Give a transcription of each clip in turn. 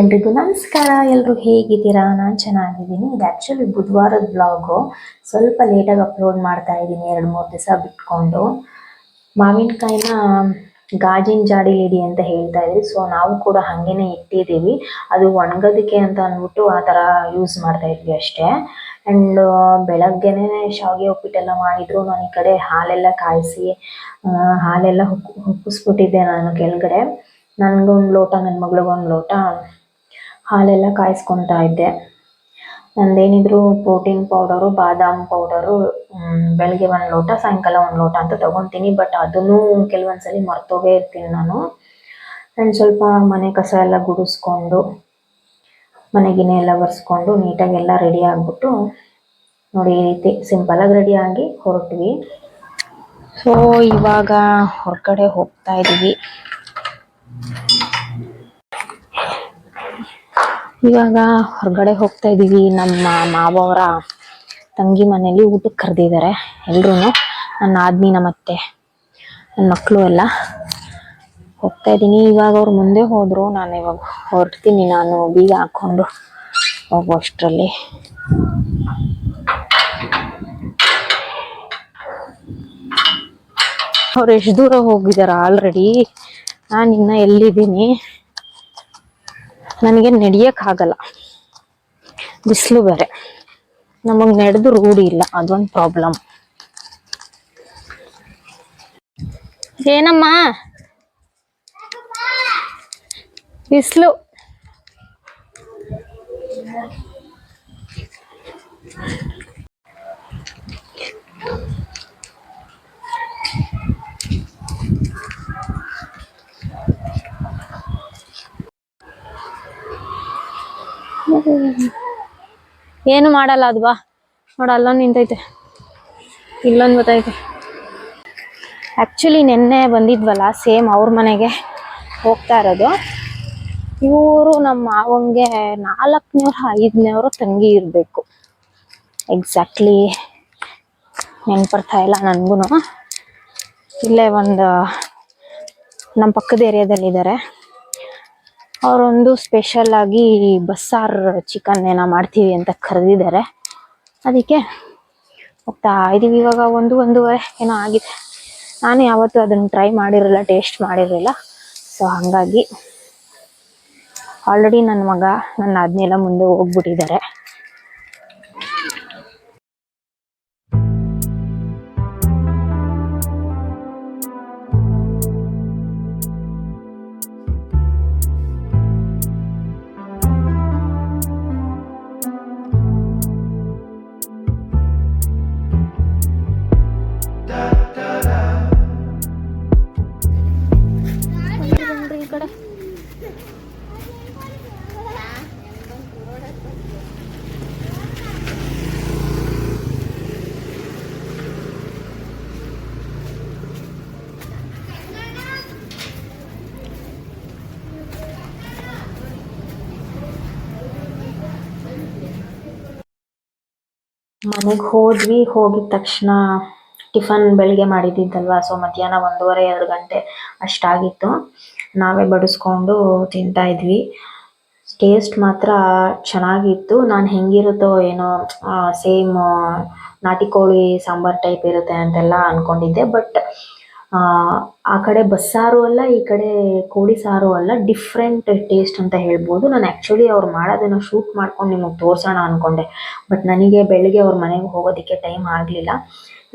ಎಲ್ರಿಗೂ ನಮಸ್ಕಾರ. ಎಲ್ಲರೂ ಹೇಗಿದ್ದೀರಾ? ನಾನು ಚೆನ್ನಾಗಿದ್ದೀನಿ. ಇದು ಆ್ಯಕ್ಚುಲಿ ಬುಧವಾರದ ಬ್ಲಾಗು ಸ್ವಲ್ಪ ಲೇಟಾಗಿ ಅಪ್ಲೋಡ್ ಮಾಡ್ತಾ ಇದ್ದೀನಿ, ಎರಡು ಮೂರು ದಿವಸ ಬಿಟ್ಕೊಂಡು. ಮಾವಿನಕಾಯಿನ ಗಾಜಿನ ಜಾಡಿ ಇಡಿ ಅಂತ ಹೇಳ್ತಾ ಇದ್ರಿ. ಸೊ ನಾವು ಕೂಡ ಹಂಗೇನೆ ಇಟ್ಟಿದೀವಿ ಅದು ಒಣಗೋದಕ್ಕೆ ಅಂತ ಅಂದ್ಬಿಟ್ಟು ಆ ತರ ಯೂಸ್ ಮಾಡ್ತಾ ಇದ್ವಿ ಅಷ್ಟೇ. ಅಂಡ್ ಬೆಳಗ್ಗೆನೇ ಶಾವಿಗೆ ಉಪ್ಪಿಟ್ಟೆಲ್ಲ ಮಾಡಿದ್ರು. ನಾನು ಈ ಕಡೆ ಹಾಲೆಲ್ಲ ಕಾಯಿಸಿ ಹಾಲೆಲ್ಲ ಹುಕ್, ಹುಕ್ಕಿಸ್ಬಿಟ್ಟಿದ್ದೆ ನಾನು ಕೆಳಗಡೆ. ನನ್ಗೊಂದು ಲೋಟ ನನ್ನ ಮಗಳಿಗೊಂದು ಲೋಟ ಹಾಲೆಲ್ಲ ಕಾಯಿಸ್ಕೊತಾ ಇದ್ದೆ. ನಂದೇನಿದ್ರು ಪ್ರೋಟೀನ್ ಪೌಡರು ಬಾದಾಮ್ ಪೌಡರು ಬೆಳಗ್ಗೆ ಒಂದು ಲೋಟ, ಸಾಯಂಕಾಲ ಒಂದು ಲೋಟ ಅಂತ ತಗೊತೀನಿ ಬಟ್ ಅದನ್ನು ಕೆಲವೊಂದ್ಸಲಿ ಮರ್ತೋಗೇ ಇರ್ತೀನಿ ನಾನು. ಆ್ಯಂಡ್ ಸ್ವಲ್ಪ ಮನೆ ಕಸ ಎಲ್ಲ ಗುಡಿಸ್ಕೊಂಡು ಮನೆಗಿನೆ ಎಲ್ಲ ಒರೆಸ್ಕೊಂಡು ನೀಟಾಗಿ ಎಲ್ಲ ರೆಡಿ ಆಗಿಬಿಟ್ಟು ನೋಡಿ ಈ ರೀತಿ ಸಿಂಪಲಾಗಿ ಆಗಿ ಹೊರಟ್ವಿ. ಸೊ ಇವಾಗ ಹೊರಗಡೆ ಹೋಗ್ತಾ ಇದ್ದೀವಿ ಇವಾಗ ಹೊರಗಡೆ ಹೋಗ್ತಾ ಇದೀವಿ. ನಮ್ಮ ಮಾವವರ ತಂಗಿ ಮನೇಲಿ ಊಟಕ್ಕೆ ಕರೆದಿದ್ದಾರೆ ಎಲ್ರೂ ನನ್ನ ಆದ್ಮಿ ನಮ್ಮ ಅತ್ತೆ ನನ್ನ ಮಕ್ಕಳು ಎಲ್ಲ ಹೋಗ್ತಾ ಇದ್ದೀನಿ ಇವಾಗ ಅವ್ರು ಮುಂದೆ ಹೋದರು. ನಾನು ಇವಾಗ ಹೊರಡ್ತೀನಿ. ನಾನು ಬೀಗ ಹಾಕೊಂಡು ಹೋಗುವಷ್ಟರಲ್ಲಿ ಅವ್ರು ಎಷ್ಟು ದೂರ ಹೋಗಿದ್ದಾರೆ ಆಲ್ರೆಡಿ ನಾನು ಇನ್ನ ಎಲ್ಲಿದ್ದೀನಿ? ನನಗೆ ಆಗಲ್ಲ. ಬಿಸಿಲು ಬೇರೆ. ನಮಗೆ ನಡೆದು ರೂಢಿ ಇಲ್ಲ. ಅದೊಂದು ಪ್ರಾಬ್ಲಮ್ ಏನಮ್ಮ? ಬಿಸಿಲು. ಏನು ಮಾಡಲ್ಲ ಅದು ಬಾ. ನೋಡ, ಅಲ್ಲೊಂದು ನಿಂತೈತೆ. ಇಲ್ಲೊಂದು ಗೊತ್ತೈತೆ ಆ್ಯಕ್ಚುಲಿ ನಿನ್ನೆ ಬಂದಿದ್ವಲ್ಲ ಸೇಮ್ ಅವ್ರ ಮನೆಗೆ ಹೋಗ್ತಾ ಇರೋದು. ಇವರು ನಮ್ಮ ಮಾವಂಗೆ ನಾಲ್ಕನೇವ್ರು, ಐದನೇವ್ರು ತಂಗಿ ಇರಬೇಕು. ಎಕ್ಸಾಕ್ಟ್ಲಿ ನೆನ್ಪರ್ತಾ ಇಲ್ಲ ನನಗೂ ಇಲ್ಲೇ ಒಂದು, ನಮ್ಮ ಪಕ್ಕದ ಏರಿಯಾದಲ್ಲಿದ್ದಾರೆ ಅವರೊಂದು ಸ್ಪೆಷಲ್ ಆಗಿ ಬಸ್ಸಾರ್ ಚಿಕನ್ ಏನೋ ಮಾಡ್ತೀವಿ ಅಂತ ಕರೆದಿದ್ದಾರೆ. ಅದಕ್ಕೆ ಹೋಗ್ತಾ ಇದೀವಿ. ಇವಾಗ ಒಂದು ಒಂದೂವರೆ ಏನೋ ಆಗಿದೆ. ನಾನು ಯಾವತ್ತೂ ಅದನ್ನು ಟ್ರೈ ಮಾಡಿರಲಿಲ್ಲ ಟೇಸ್ಟ್ ಮಾಡಿರಲಿಲ್ಲ. ಸೊ ಹಾಗಾಗಿ ಆಲ್ರೆಡಿ ನನ್ನ ಮಗ ನನ್ನ ಆದ್ನೆಲ್ಲ ಮುಂದೆ ಹೋಗ್ಬಿಟ್ಟಿದ್ದಾರೆ. ಮನೆಗೆ ಹೋದ್ವಿ, ಹೋಗಿದ ತಕ್ಷಣ ಟಿಫನ್ ಬೆಳಿಗ್ಗೆ ಮಾಡಿದ್ದಿದ್ದಲ್ವಾ ಸೊ ಮಧ್ಯಾಹ್ನ ಒಂದೂವರೆ, ಎರಡು ಗಂಟೆ ಅಷ್ಟಾಗಿತ್ತು. ನಾವೇ ಬಡಿಸ್ಕೊಂಡು ತಿಂತಾ ಇದ್ವಿ. ಟೇಸ್ಟ್ ಮಾತ್ರ ಚೆನ್ನಾಗಿತ್ತು. ನಾನು ಹೆಂಗಿರುತ್ತೋ ಏನೋ ಸೇಮ್ ನಾಟಿ ಕೋಳಿ, ಸಾಂಬಾರ್ ಟೈಪ್ ಇರುತ್ತೆ ಅಂತೆಲ್ಲ ಅನ್ಕೊಂಡಿದ್ದೆ ಬಟ್ ಆ ಕಡೆ ಬಸ್ಸಾರು ಅಲ್ಲ, ಈ ಕಡೆ ಕೋಳಿ ಸಾರು ಅಲ್ಲ ಡಿಫ್ರೆಂಟ್ ಟೇಸ್ಟ್ ಅಂತ ಹೇಳ್ಬೋದು. ನಾನು ಆ್ಯಕ್ಚುಲಿ ಅವ್ರು ಮಾಡೋದನ್ನು ಶೂಟ್ ಮಾಡ್ಕೊಂಡು ನಿಮಗೆ ತೋರಿಸೋಣ ಅಂದ್ಕೊಂಡೆ ಬಟ್ ನನಗೆ ಬೆಳಗ್ಗೆ ಅವ್ರ ಮನೆಗೆ ಹೋಗೋದಕ್ಕೆ ಟೈಮ್ ಆಗಲಿಲ್ಲ.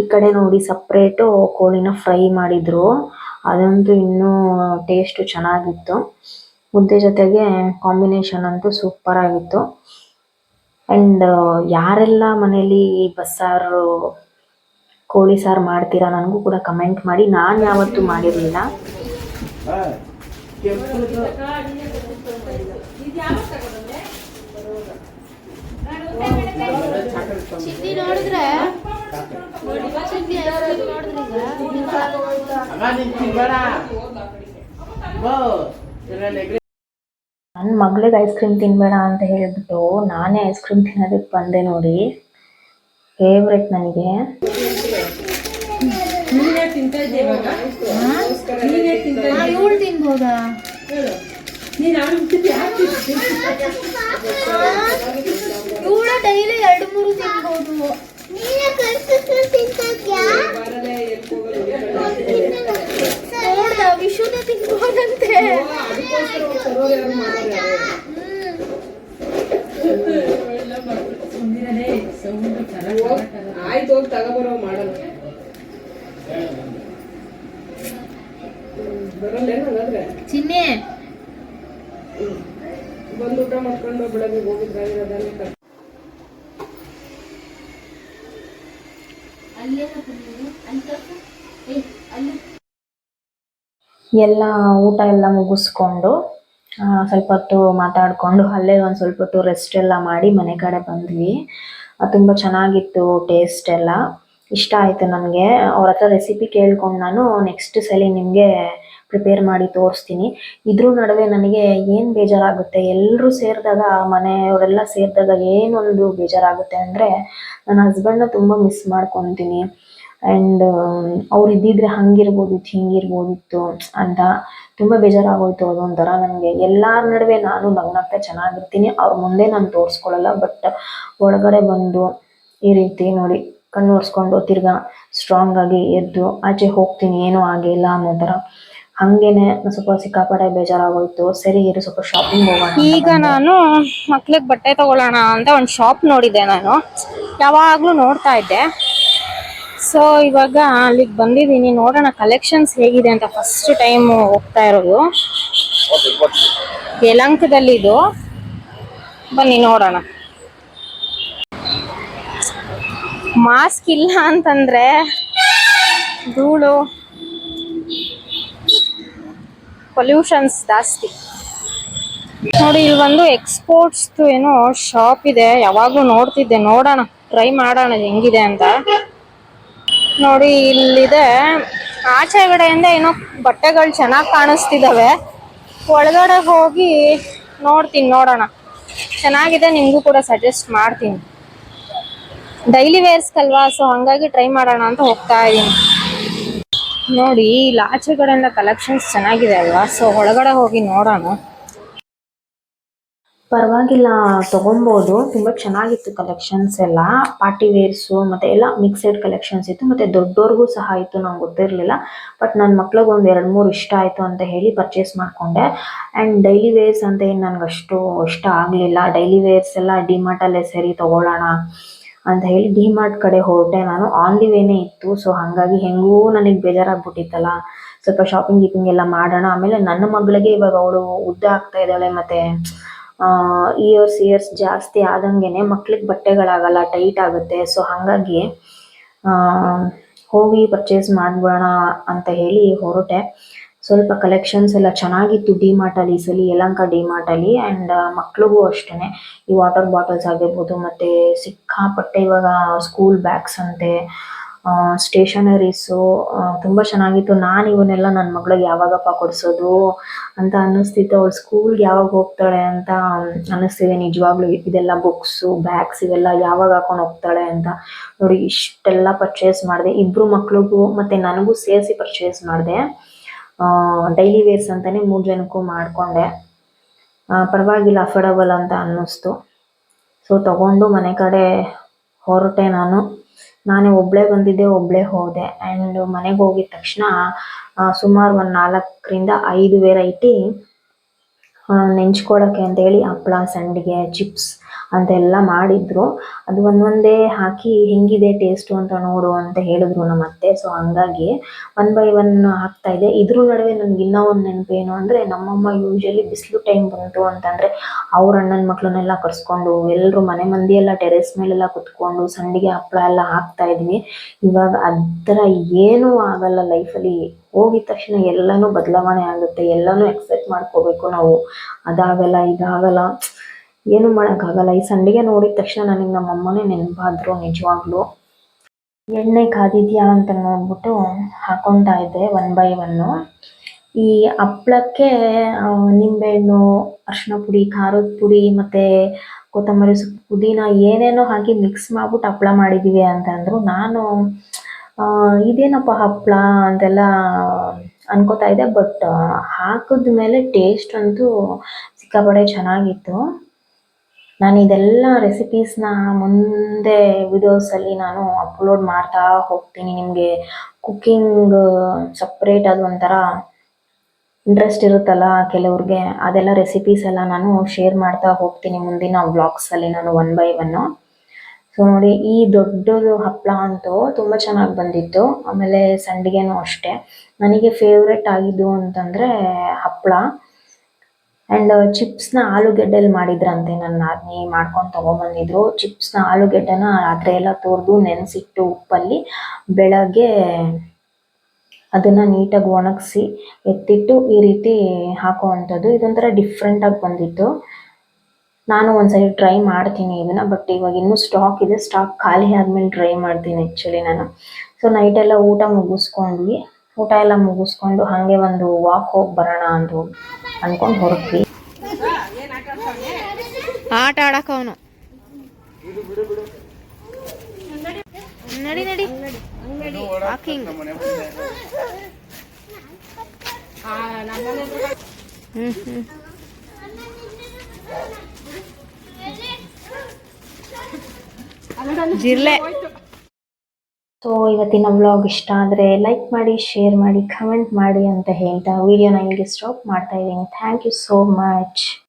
ಈ ಕಡೆ ನೋಡಿ ಸಪ್ರೇಟು ಕೋಳಿನ ಫ್ರೈ ಮಾಡಿದ್ರು. ಅದಂತೂ ಇನ್ನೂ ಟೇಸ್ಟು ಚೆನ್ನಾಗಿತ್ತು. ಮುದ್ದೆ ಜೊತೆಗೆ ಕಾಂಬಿನೇಷನ್ ಅಂತೂ ಸೂಪರ್ ಆಗಿತ್ತು. ಆ್ಯಂಡ್ ಯಾರೆಲ್ಲ ಮನೇಲಿ ಬಸ್ಸಾರು ಕೋಳಿ ಸಾರು ಮಾಡ್ತೀರಾ ನನಗೂ ಕೂಡ ಕಮೆಂಟ್ ಮಾಡಿ. ನಾನು ಯಾವತ್ತೂ ಮಾಡಿರಲಿಲ್ಲ. ನನ್ನ ಮಗಳಿಗೆ ಐಸ್ ಕ್ರೀಮ್ ತಿನ್ಬೇಡ ಅಂತ ಹೇಳಿಬಿಟ್ಟು ನಾನೇ ಐಸ್ ಕ್ರೀಮ್ ತಿನ್ನೋದಕ್ಕೆ ಬಂದೆ ನೋಡಿ. ಫೇವ್ರೆಟ್ ನನಗೆ. ನೀನೇ ತಿಂತಾ ಇದ್ದೆ ಇವಾಗ ನೀನೇ ತಿಂತಾ ಇದ್ದೆ ಇವಳು ತಿನ್ಬೋದಾ ನೀನ್ ಅವ್ನು ಯಾಕೆ ಇವಳು ಡೈಲಿ ಎರಡು ಮೂರು ತಿನ್ಬೋದು ನೋಡ್ದ ವಿಶುನ ತಿನ್ಬೋದಂತೆ ಆಯ್ತು ಹೋಗಿ ತಗೋಬರೋ ಮಾಡಲ್ಲ ಚಿನ್ನೆ. ಬಂದು ಊಟ ಮಾಡ್ಕೊಂಡು ಬೆಳಗ್ಗೆ ಹೋಗಿದ್ರಾಗಿರೋದನ್ನೇ ಎಲ್ಲ ಊಟ ಎಲ್ಲ ಮುಗಿಸ್ಕೊಂಡು ಸ್ವಲ್ಪ ಹೊತ್ತು ಮಾತಾಡಿಕೊಂಡು ಅಲ್ಲೇ ಒಂದು ಸ್ವಲ್ಪ ಹೊತ್ತು ರೆಸ್ಟ್ ಎಲ್ಲ ಮಾಡಿ ಮನೆ ಕಡೆ ಬಂದ್ವಿ. ಅದು ತುಂಬ ಚೆನ್ನಾಗಿತ್ತು ಟೇಸ್ಟ್ ಎಲ್ಲ. ಇಷ್ಟ ಆಯಿತು ನನಗೆ. ಅವ್ರ ಹತ್ರ ರೆಸಿಪಿ ಕೇಳ್ಕೊಂಡು ನಾನು ನೆಕ್ಸ್ಟ್ ಸಲ ನಿಮಗೆ ಪ್ರಿಪೇರ್ ಮಾಡಿ ತೋರಿಸ್ತೀನಿ. ಇದ್ರ ನಡುವೆ ನನಗೆ ಏನು ಬೇಜಾರಾಗುತ್ತೆ? ಎಲ್ಲರೂ ಸೇರಿದಾಗ ಮನೆಯವರೆಲ್ಲ ಸೇರಿದಾಗ ಏನೊಂದು ಬೇಜಾರಾಗುತ್ತೆ ಅಂದರೆ ನನ್ನ ಹಸ್ಬೆಂಡ್ನ ತುಂಬ ಮಿಸ್ ಮಾಡ್ಕೊತೀನಿ. ಆ್ಯಂಡ್ ಅವ್ರು ಇದ್ದಿದ್ರೆ ಹಂಗಿರ್ಬೋದಿತ್ತು ಹಿಂಗಿರ್ಬೋದಿತ್ತು ಅಂತ ತುಂಬ ಬೇಜಾರಾಗೋಯ್ತು ಅದೊಂಥರ ನನಗೆ. ಎಲ್ಲರ ನಡುವೆ ನಾನು ನಗ್ನಾಗ್ತಾ ಚೆನ್ನಾಗಿರ್ತೀನಿ. ಅವ್ರ ಮುಂದೆ ನಾನು ತೋರಿಸ್ಕೊಳ್ಳಲ್ಲ ಬಟ್ ಒಳಗಡೆ ಬಂದು ಈ ರೀತಿ ನೋಡಿ ಕಣ್ಣು ಒರೆಸ್ಕೊಂಡು ತಿರ್ಗಾ ಸ್ಟ್ರಾಂಗ್ ಆಗಿ ಎದ್ದು ಆಚೆ ಹೋಗ್ತೀನಿ. ಏನೂ ಆಗಿಲ್ಲ ಅನ್ನೋ ಥರ. ಹಾಗೇನೆ ಸ್ವಲ್ಪ ಸಿಕ್ಕಾಪಟ್ಟೆ ಬೇಜಾರಾಗೋಯ್ತು. ಸರಿ ಇರು ಸ್ವಲ್ಪ ಶಾಪಿಂಗ್ ಹೋಗೋಣ ಈಗ ನಾನು ಮಕ್ಳಿಗೆ ಬಟ್ಟೆ ತಗೊಳ್ಳೋಣ ಅಂತ ಒಂದು ಶಾಪ್ ನೋಡಿದೆ ನಾನು. ಯಾವಾಗಲೂ ನೋಡ್ತಾ ಇದ್ದೆ. ಸೊ ಇವಾಗ ಅಲ್ಲಿಗೆ ಬಂದಿದ್ದೀನಿ. ನೋಡೋಣ ಕಲೆಕ್ಷನ್ಸ್ ಹೇಗಿದೆ ಅಂತ ಫಸ್ಟ್ ಟೈಮ್ ಹೋಗ್ತಾ ಇರೋದು. ಯಲಂಕದಲ್ಲಿದು. ಬನ್ನಿ ನೋಡೋಣ. ಮಾಸ್ಕ್ ಇಲ್ಲ ಅಂತಂದ್ರೆ ಧೂಳು. ಪೊಲ್ಯೂಷನ್ಸ್ ಜಾಸ್ತಿ. ನೋಡಿ, ಇಲ್ಲಿ ಒಂದು ಎಕ್ಸ್ಪೋರ್ಟ್ಸ್ ಏನೋ ಶಾಪ್ ಇದೆ. ಯಾವಾಗ್ಲೂ ನೋಡ್ತಿದ್ದೆ. ನೋಡೋಣ. ಟ್ರೈ ಮಾಡೋಣ ಹೆಂಗಿದೆ ಅಂತ. ನೋಡಿ, ಇಲ್ಲಿದೆ. ಆಚೆಗಡೆಯಿಂದ ಏನೋ ಬಟ್ಟೆಗಳು ಚೆನ್ನಾಗಿ ಕಾಣಿಸ್ತಿದಾವೆ. ಒಳಗಡೆ ಹೋಗಿ ನೋಡ್ತೀನಿ, ನೋಡೋಣ. ಚೆನ್ನಾಗಿದೆ, ನಿಮಗೂ ಕೂಡ ಸಜೆಸ್ಟ್ ಮಾಡ್ತೀನಿ. ಡೈಲಿ ವೇರ್ಸ್ಗಲ್ವಾ ಸೊ ಹಂಗಾಗಿ ಟ್ರೈ ಮಾಡೋಣ ಅಂತ ಹೋಗ್ತಾ ಇದ್ದೀನಿ. ನೋಡಿ, ಇಲ್ಲಿ ಕಲೆಕ್ಷನ್ಸ್ ಚೆನ್ನಾಗಿದೆ ಅಲ್ವಾ? ಸೊ ಒಳಗಡೆ ಹೋಗಿ ನೋಡೋಣ. ಪರವಾಗಿಲ್ಲ, ತೊಗೊಬೋದು. ತುಂಬ ಚೆನ್ನಾಗಿತ್ತು ಕಲೆಕ್ಷನ್ಸ್ ಎಲ್ಲ. ಪಾರ್ಟಿ ವೇರ್ಸು ಮತ್ತು ಎಲ್ಲ ಮಿಕ್ಸೆಡ್ ಕಲೆಕ್ಷನ್ಸ್ ಇತ್ತು. ಮತ್ತು ದೊಡ್ಡೋರ್ಗೂ ಸಹ ಇತ್ತು ನಂಗೆ ಗೊತ್ತಿರಲಿಲ್ಲ. ಬಟ್ ನನ್ನ ಮಕ್ಳಿಗೆ ಒಂದು ಎರಡು ಮೂರು ಇಷ್ಟ ಆಯಿತು ಅಂತ ಹೇಳಿ ಪರ್ಚೇಸ್ ಮಾಡಿಕೊಂಡೆ. ಆ್ಯಂಡ್ ಡೈಲಿ ವೇರ್ಸ್ ಅಂತ ಏನು ನನಗಷ್ಟು ಇಷ್ಟ ಆಗಲಿಲ್ಲ. ಡೈಲಿ ವೇರ್ಸ್ ಎಲ್ಲ ಡಿಮಾರ್ಟಲ್ಲೇ ಸರಿ ತೊಗೊಳ್ಳೋಣ. ಅಂತ ಹೇಳಿ ಡಿಮಾರ್ಟ್ ಕಡೆ ಹೊರಟೆ ನಾನು ಆನ್ ದಿ ವೇನೇ ಇತ್ತು. ಸೊ ಹಾಗಾಗಿ ಹೆಂಗೂ ನನಗೆ ಬೇಜಾರಾಗ್ಬಿಟ್ಟಿತ್ತಲ್ಲ. ಸ್ವಲ್ಪ ಶಾಪಿಂಗ್ ಗೀಪಿಂಗ್ ಎಲ್ಲ ಮಾಡೋಣ. ಆಮೇಲೆ ನನ್ನ ಮಗಳಿಗೆ ಇವಾಗ ಅವಳು ಉದ್ದ ಆಗ್ತಾ ಇದ್ದಾಳೆ ಮತ್ತು ಇಯರ್ಸ್ ಇಯರ್ಸ್ ಜಾಸ್ತಿ ಆದಂಗೆನೆ ಮಕ್ಳಿಗೆ ಬಟ್ಟೆಗಳಾಗಲ್ಲ ಟೈಟ್ ಆಗುತ್ತೆ. ಸೊ ಹಾಗಾಗಿ ಹೋಗಿ ಪರ್ಚೇಸ್ ಮಾಡ್ಬಿಡೋಣ ಅಂತ ಹೇಳಿ ಹೊರಟೆ. ಸ್ವಲ್ಪ ಕಲೆಕ್ಷನ್ಸ್ ಎಲ್ಲ ಚೆನ್ನಾಗಿತ್ತು ಡಿ ಮಾರ್ಟಲ್ಲಿ ಈ ಸಲ ಯಲಂಕ ಡಿ ಮಾರ್ಟಲ್ಲಿ ಆ್ಯಂಡ್ ಮಕ್ಳಿಗೂ ಅಷ್ಟೇ ಈ ವಾಟರ್ ಬಾಟಲ್ಸ್ ಆಗಿರ್ಬೋದು ಮತ್ತು ಸಿಕ್ಕಾಪಟ್ಟೆ ಇವಾಗ ಸ್ಕೂಲ್ ಬ್ಯಾಗ್ಸ್ ಅಂತೆ ಸ್ಟೇಷನರೀಸು ತುಂಬ ಚೆನ್ನಾಗಿತ್ತು. ನಾನು ಇವನ್ನೆಲ್ಲ ನನ್ನ ಮಗಳಿಗೆ ಯಾವಾಗಪ್ಪ ಕೊಡಿಸೋದು ಅಂತ ಅನ್ನಿಸ್ತಿತ್ತು. ಅವಳು ಸ್ಕೂಲ್ಗೆ ಯಾವಾಗ ಹೋಗ್ತಾಳೆ ಅಂತ ಅನ್ನಿಸ್ತಿದೆ. ನಿಜವಾಗ್ಲೂ ಇದೆಲ್ಲ ಬುಕ್ಸು ಬ್ಯಾಗ್ಸ್ ಇವೆಲ್ಲ ಯಾವಾಗ ಹಾಕೊಂಡು ಹೋಗ್ತಾಳೆ ಅಂತ ನೋಡಿ, ಇಷ್ಟೆಲ್ಲ ಪರ್ಚೇಸ್ ಮಾಡಿದೆ. ಇಬ್ಬರು ಮಕ್ಳಿಗೂ ಮತ್ತು ನನಗೂ ಸೇರಿಸಿ ಪರ್ಚೇಸ್ ಮಾಡಿದೆ. ಡೈಲಿ ವೇರ್ಸ್ ಅಂತಲೇ ಮೂರು ಜನಕ್ಕೂ ಮಾಡಿಕೊಂಡೆ. ಪರವಾಗಿಲ್ಲ ಅಫೋರ್ಡಬಲ್ ಅಂತ ಅನ್ನಿಸ್ತು. ಸೊ ತಗೊಂಡು ಮನೆ ಕಡೆ ಹೊರಟೆ ನಾನು. ನಾನೇ ಒಬ್ಬಳೇ ಬಂದಿದ್ದೆ ಒಬ್ಬಳೇ ಹೋದೆ. ಆ್ಯಂಡ್ ಮನೆಗೆ ಹೋಗಿದ ತಕ್ಷಣ ಸುಮಾರು ಒಂದು ನಾಲ್ಕರಿಂದ ಐದು ವೆರೈಟಿ ನೆಂಚ್ಕೊಳ್ಳೋಕ್ಕೆ ಅಂತೇಳಿ ಹಪ್ಪಳ ಸಂಡಿಗೆ ಚಿಪ್ಸ್ ಅಂತೆಲ್ಲ ಮಾಡಿದ್ರು. ಅದು ಒಂದೊಂದೇ ಹಾಕಿ ಹೆಂಗಿದೆ ಟೇಸ್ಟು ಅಂತ ನೋಡು ಅಂತ ಹೇಳಿದ್ರು ನಮ್ಮ ಅತ್ತೆ. ಸೊ ಹಂಗಾಗಿ ಒನ್ ಬೈ ಒನ್ ಹಾಕ್ತಾ ಇದೆ ಇದ್ರ ನಡುವೆ ನನ್ಗೆ ಇನ್ನೂ ಒಂದು ನೆನಪು ಏನು ಅಂದರೆ, ನಮ್ಮಮ್ಮ ಯೂಶಲಿ ಬಿಸಿಲು ಟೈಮ್ ಬಂತು ಅಂತಂದರೆ ಅವ್ರ ಅಣ್ಣನ ಮಕ್ಕಳನ್ನೆಲ್ಲ ಕರ್ಸ್ಕೊಂಡು ಎಲ್ಲರೂ ಮನೆ ಮಂದಿ ಎಲ್ಲ ಟೆರೆಸ್ ಮೇಲೆಲ್ಲ ಕುತ್ಕೊಂಡು ಸಂಡಿಗೆ ಹಪ್ಪಳ ಎಲ್ಲ ಹಾಕ್ತಾ ಇದ್ವಿ. ಇವಾಗ ಅದರ ಏನೂ ಆಗಲ್ಲ ಲೈಫಲ್ಲಿ ಹೋಗಿದ ತಕ್ಷಣ ಎಲ್ಲನೂ ಬದಲಾವಣೆ ಆಗುತ್ತೆ. ಎಲ್ಲನೂ ಎಕ್ಸೆಪ್ಟ್ ಮಾಡ್ಕೋಬೇಕು ನಾವು. ಅದಾಗಲ್ಲ, ಇದಾಗಲ್ಲ. ಏನು ಮಾಡೋಕ್ಕಾಗಲ್ಲ. ಈ ಸಂಡಿಗೆ ನೋಡಿದ ತಕ್ಷಣ ನನಗೆ ನಮ್ಮ ಅಮ್ಮನೇ ನೆನಪಾದ್ರು ನಿಜವಾಗ್ಲೂ. ಎಣ್ಣೆ ಕಾದಿದೆಯಾ ಅಂತ ನೋಡ್ಬಿಟ್ಟು ಹಾಕೊತಾ ಇದ್ದೆ ಒನ್ ಬೈ ಒನ್ನು ಈ ಹಪ್ಳಕ್ಕೆ ನಿಂಬೆಹಣ್ಣು ಅರಿಶಿನ ಪುಡಿ, ಖಾರದ ಪುಡಿ ಮತ್ತು ಕೊತ್ತಂಬರಿ ಸೊಪ್ಪು, ಪುದೀನ ಏನೇನೋ ಹಾಕಿ ಮಿಕ್ಸ್ ಮಾಡ್ಬಿಟ್ಟು ಹಪ್ಪಳ ಮಾಡಿದ್ದೀವಿ ಅಂತಂದರು. ನಾನು ಇದೇನಪ್ಪ ಹಪ್ಪಳ ಅಂತೆಲ್ಲ ಅನ್ಕೋತಾ ಇದ್ದೆ ಬಟ್ ಹಾಕಿದ ಮೇಲೆ ಟೇಸ್ಟ್ ಅಂತೂ ಸಿಕ್ಕಾಪಡೆ ಚೆನ್ನಾಗಿತ್ತು. ನಾನು ಇದೆಲ್ಲ ರೆಸಿಪೀಸ್ನ ಮುಂದೆ ವಿಡಿಯೋಸಲ್ಲಿ ನಾನು ಅಪ್ಲೋಡ್ ಮಾಡ್ತಾ ಹೋಗ್ತೀನಿ. ನಿಮಗೆ ಕುಕ್ಕಿಂಗ್ ಸಪ್ರೇಟ್ ಅದು ಒಂಥರ ಇಂಟ್ರೆಸ್ಟ್ ಇರುತ್ತಲ್ಲ ಕೆಲವ್ರಿಗೆ. ಅದೆಲ್ಲ ರೆಸಿಪೀಸ್ ಎಲ್ಲ ನಾನು ಶೇರ್ ಮಾಡ್ತಾ ಹೋಗ್ತೀನಿ ಮುಂದಿನ ವ್ಲಾಗ್ಸಲ್ಲಿ ನಾನು ಒನ್ ಬೈ ಒನ್ನು ಸೊ ನೋಡಿ ಈ ದೊಡ್ಡದು ಹಪ್ಪಳ ಅಂತೂ ತುಂಬ ಚೆನ್ನಾಗಿ ಬಂದಿತ್ತು. ಆಮೇಲೆ ಸಂಡಿಗೆನೂ ಅಷ್ಟೇ. ನನಗೆ ಫೇವ್ರೆಟ್ ಆಗಿದ್ದು ಅಂತಂದರೆ ಹಪ್ಪಳ ಆ್ಯಂಡ್ ಚಿಪ್ಸ್ನ ಆಲೂಗೆಡ್ಡೆಲಿ ಮಾಡಿದ್ರಂತೆ ನನ್ನ ನಾದಿನಿ ಮಾಡ್ಕೊಂಡು ತೊಗೊಂಬಂದಿದ್ರು. ಚಿಪ್ಸ್ನ ಆಲೂಗೆಡ್ಡೆನ ರಾತ್ರಿ ಎಲ್ಲ ತೋರ್ದು ನೆನೆಸಿಟ್ಟು ಉಪ್ಪಲ್ಲಿ ಬೆಳಗ್ಗೆ ಅದನ್ನು ನೀಟಾಗಿ ಒಣಗಿಸಿ ಎತ್ತಿಟ್ಟು ಈ ರೀತಿ ಹಾಕುವಂಥದ್ದು. ಇದೊಂಥರ ಡಿಫ್ರೆಂಟಾಗಿ ಬಂದಿತ್ತು. ನಾನು ಒಂದ್ಸರಿ ಟ್ರೈ ಮಾಡ್ತೀನಿ ಇದನ್ನು ಬಟ್ ಇವಾಗ ಇನ್ನೂ ಸ್ಟಾಕ್ ಇದೆ. ಸ್ಟಾಕ್ ಖಾಲಿ ಆದಮೇಲೆ ಟ್ರೈ ಮಾಡ್ತೀನಿ ಆ್ಯಕ್ಚುಲಿ ನಾನು. ಸೊ ನೈಟೆಲ್ಲ ಊಟ ಮುಗಿಸ್ಕೊಂಡ್ವಿ. ಊಟ ಎಲ್ಲ ಮುಗಿಸ್ಕೊಂಡು ಹಾಗೆ ಒಂದು ವಾಕ್ ಹೋಗಿ ಬರೋಣ ಅಂತ ಅಂದ್ಕೊಂಡು ಹೊರಟ್ವಿ. ಆಟ ಆಡಕ ಅವನು. ನಡಿ ನಡಿ. Walking hmm hmm. ಸೊ ಇವತ್ತಿನ ವ್ಲಾಗ್ ಇಷ್ಟ ಆದರೆ ಲೈಕ್ ಮಾಡಿ ಶೇರ್ ಮಾಡಿ ಕಮೆಂಟ್ ಮಾಡಿ ಅಂತ ಹೇಳ್ತಾ ವಿಡಿಯೋನ ಇಲ್ಲಿ ಸ್ಟಾಪ್ ಮಾಡ್ತಾ ಇದ್ದೀನಿ. Thank you so much